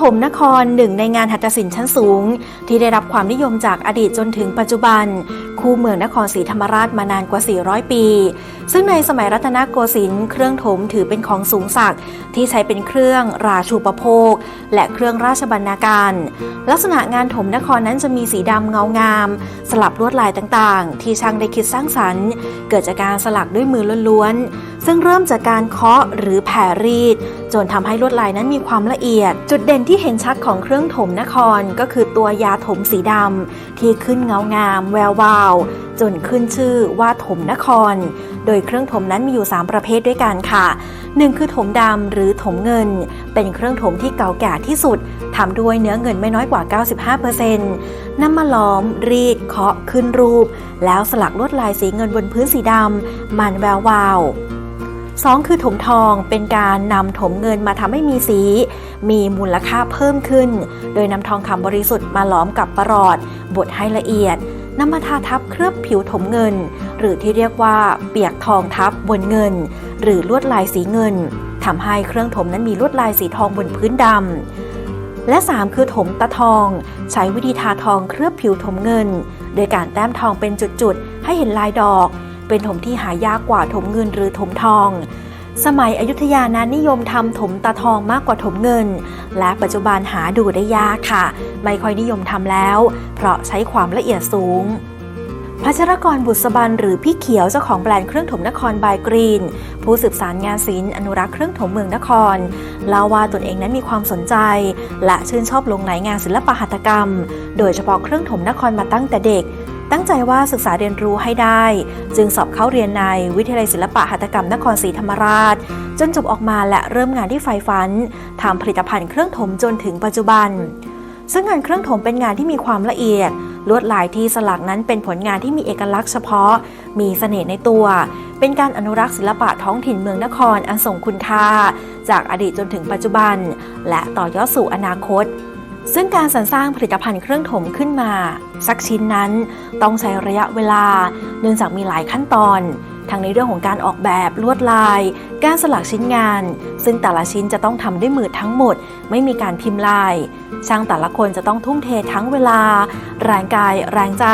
ถมนครหนึ่งในงานหัตถศิลป์ชั้นสูง ที่ได้รับความนิยมจากอดีตจนถึงปัจจุบัน คู่เมืองนครศรีธรรมราชมานานกว่า 400 ปี ซึ่งในสมัยรัตนโกสินทร์เครื่องถมถือเป็นของสูงศักดิ์ที่ใช้เป็นเครื่องราชูปโภค และเครื่องราชบรรณาการ ลักษณะงานถมนครนั้นจะมีสีดำเงางาม สลับลวดลายต่างๆ ที่ช่างได้คิดสร้างสรรค์ เกิดจากการสลักด้วยมือล้วนๆ ซึ่งเริ่มจากการเคาะหรือแผ่รีด จนทำให้ลวดลายนั้นมีความละเอียด จุดเด่นที่เห็นชัดของเครื่องถมนครก็คือตัวยาถมสีดำที่ขึ้นเงางาม แวววาวจนขึ้นชื่อว่าถมนคร โดยเครื่องถมนั้นมีอยู่ 3 ประเภทด้วยกันค่ะ 1 คือถมดำหรือถมเงิน เป็นเครื่องถมที่เก่าแก่ที่สุดทำด้วยเนื้อเงินไม่น้อยกว่า 95%นำมาล้อม รีด เคาะ ขึ้นรูป แล้วสลักลวดลายสีเงินบนพื้นสีดำมันแวววาว 2 คือถมทองเป็นการนำถมเงินมาทำให้มีสี มีมูลค่าเพิ่มขึ้น โดยนำทองคำบริสุทธิ์มาหลอมกับประหลอด บดให้ละเอียดนำมาทาทับเคลือบผิวถมเงิน หรือที่เรียกว่าเปียกทองทับบนเงิน หรือลวดลายสีเงินทำให้เครื่องถมนั้นมีลวดลายสีทองบนพื้นดำและ 3 คือถมตะทอง ใช้วิธีทาทองเคลือบผิวถมเงิน โดยการแต้มทองเป็นจุดๆ ให้เห็นลายดอก เป็นถมที่หายากกว่าถมเงินหรือถมทอง สมัยอยุธยานั้นนิยมทำถมตาทองมากกว่าถมเงิน และปัจจุบันหาดูได้ยากค่ะ ไม่ค่อยนิยมทำแล้ว เพราะใช้ความละเอียดสูงพัชรกรบุษบันหรือพี่เขียวเจ้าของแบรนด์เครื่องถมนครบายกรีน ผู้สืบสารงานศิลป์อนุรักษ์เครื่องถมเมืองนครเล่าว่าตนเองนั้นมีความสนใจ และชื่นชอบลงไหลงานศิลปหัตถกรรม โดยเฉพาะเครื่องถมนครมาตั้งแต่เด็ก ตั้งใจว่าศึกษาเรียนรู้ให้ได้ จึงสอบเข้าเรียนในวิทยาลัยศิลปะหัตถกรรมนครศรีธรรมราช จนจบออกมาและเริ่มงานที่ใฝ่ฝันทำผลิตภัณฑ์เครื่องถมจนถึงปัจจุบัน ซึ่งงานเครื่องถมเป็นงานที่มีความละเอียด ลวดลายที่สลักนั้นเป็นผลงานที่มีเอกลักษณ์เฉพาะ มีเสน่ห์ในตัว เป็นการอนุรักษ์ศิลปะท้องถิ่นเมืองนครอันทรงคุณค่า จากอดีตจนถึงปัจจุบัน และต่อยอดสู่อนาคต ซึ่งการสรรสร้างผลิตภัณฑ์เครื่องถมขึ้นมา สักชิ้นนั้น ต้องใช้ระยะเวลา เนื่องจากมีหลายขั้นตอน ทั้งในเรื่องของการออกแบบลวดลาย การสลักชิ้นงาน ซึ่งแต่ละชิ้นจะต้องทำด้วยมือทั้งหมด ไม่มีการพิมพ์ลาย ช่างแต่ละคนจะต้องทุ่มเททั้งเวลา แรงกาย แรงใจ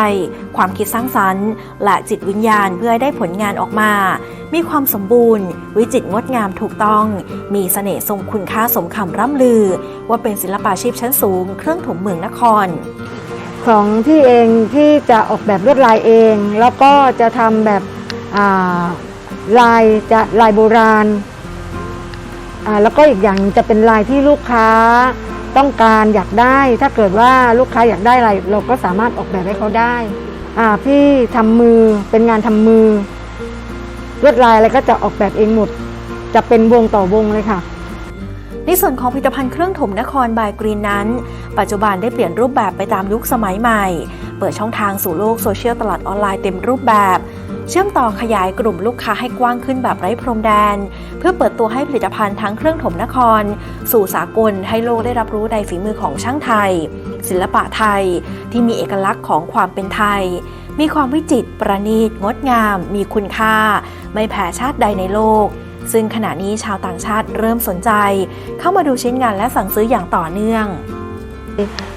ความคิดสร้างสรรค์ และจิตวิญญาณเพื่อได้ผลงานออกมา มีความสมบูรณ์ วิจิตรงดงามถูกต้อง มีเสน่ห์ทรงคุณค่าสมคำร่ำลือ ว่าเป็นศิลปาชีพชั้นสูง เครื่องถมเมืองนครของที่เองที่จะออกแบบลวดลายเอง แล้วก็จะทำแบบ ลายจะลายโบราณ แล้วก็อีกอย่างจะเป็นลายที่ลูกค้าต้องการอยากได้ ถ้าเกิดว่าลูกค้าอยากได้อะไรเราก็สามารถออกแบบให้เขาได้พี่ทำมือเป็นงานทำมือลวดลายอะไรก็จะออกแบบเองหมด จะเป็นวงต่อวงเลยค่ะในส่วนของผลิตภัณฑ์เครื่องถมนครบายกรีนนั้น ปัจจุบันได้เปลี่ยนรูปแบบไปตามยุคสมัยใหม่ เปิดช่องทางสู่โลกโซเชียลตลาดออนไลน์เต็มรูปแบบ เชื่อมต่อขยายกลุ่มลูกค้าให้กว้างขึ้นแบบไร้พรมแดน เพื่อเปิดตัวให้ผลิตภัณฑ์ทั้งเครื่องถมนคร สู่สากลให้โลกได้รับรู้ในฝีมือของช่างไทย ศิลปะไทยที่มีเอกลักษณ์ของความเป็นไทย มีความวิจิตรประณีตงดงาม มีคุณค่า ไม่แพ้ชาติใดในโลกซึ่งขณะนี้ชาวต่างชาติเริ่มสนใจ เข้ามาดูชิ้นงานและสั่งซื้ออย่างต่อเนื่อง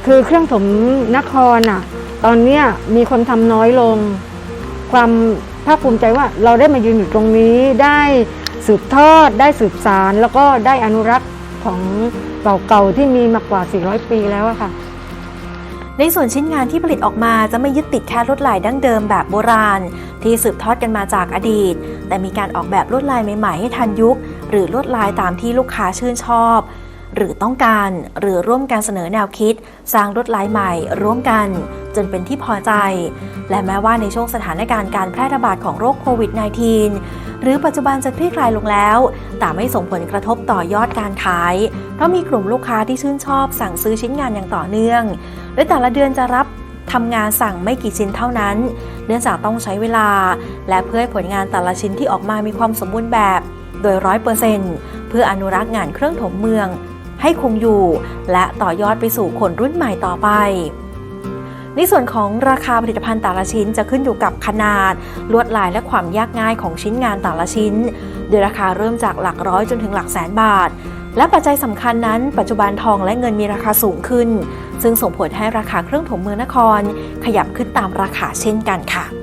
คือเครื่องถมนครอะ ตอนเนี้ยมีคนทำน้อยลง ความ ภาคภูมิใจว่าเราได้มายืนอยู่ตรงนี้ได้สืบทอด ได้สืบสารแล้วก็ได้อนุรักษ์ของเก่าๆที่มีมากว่า 400 ปีแล้วค่ะ ในส่วนชิ้นงานที่ผลิตออกมาจะไม่ยึดติดแค่ลวดลายดั้งเดิมแบบโบราณ ที่สืบทอดกันมาจากอดีต แต่มีการออกแบบลวดลายใหม่ๆให้ทันยุค หรือลวดลายตามที่ลูกค้าชื่นชอบ หรือต้องการ หรือร่วมการเสนอแนวคิด สร้างลวดลายใหม่ร่วมกัน จนเป็นที่พอใจ และแม้ว่าในช่วงสถานการณ์การแพร่ระบาดของโรคโควิด -19 หรือปัจจุบันจะคลี่คลายลงแล้ว แต่ไม่ส่งผลกระทบต่อยอดการขาย เพราะมีกลุ่มลูกค้าที่ชื่นชอบสั่งซื้อชิ้นงานอย่างต่อเนื่องโดยแต่ละเดือนจะรับทำงานสั่งไม่กี่ชิ้นเท่านั้น เนื่องจากต้องใช้เวลา และเพื่อให้ผลงานแต่ละชิ้นที่ออกมามีความสมบูรณ์แบบ โดยร้อยเปอร์เซ็นต์เพื่ออนุรักษ์งานเครื่องถมเมือง ให้คงอยู่ และต่อยอดไปสู่คนรุ่นใหม่ต่อไป ในส่วนของราคาผลิตภัณฑ์แต่ละชิ้นจะขึ้นอยู่กับขนาด ลวดลายและความยากง่ายของชิ้นงานแต่ละชิ้น โดยราคาเริ่มจากหลักร้อยจนถึงหลักแสนบาทและปัจจัยสำคัญนั้น ปัจจุบันทองและเงินมีราคาสูงขึ้น ซึ่งส่งผลให้ราคาเครื่องถมเมืองนคร ขยับขึ้นตามราคาเช่นกันค่ะ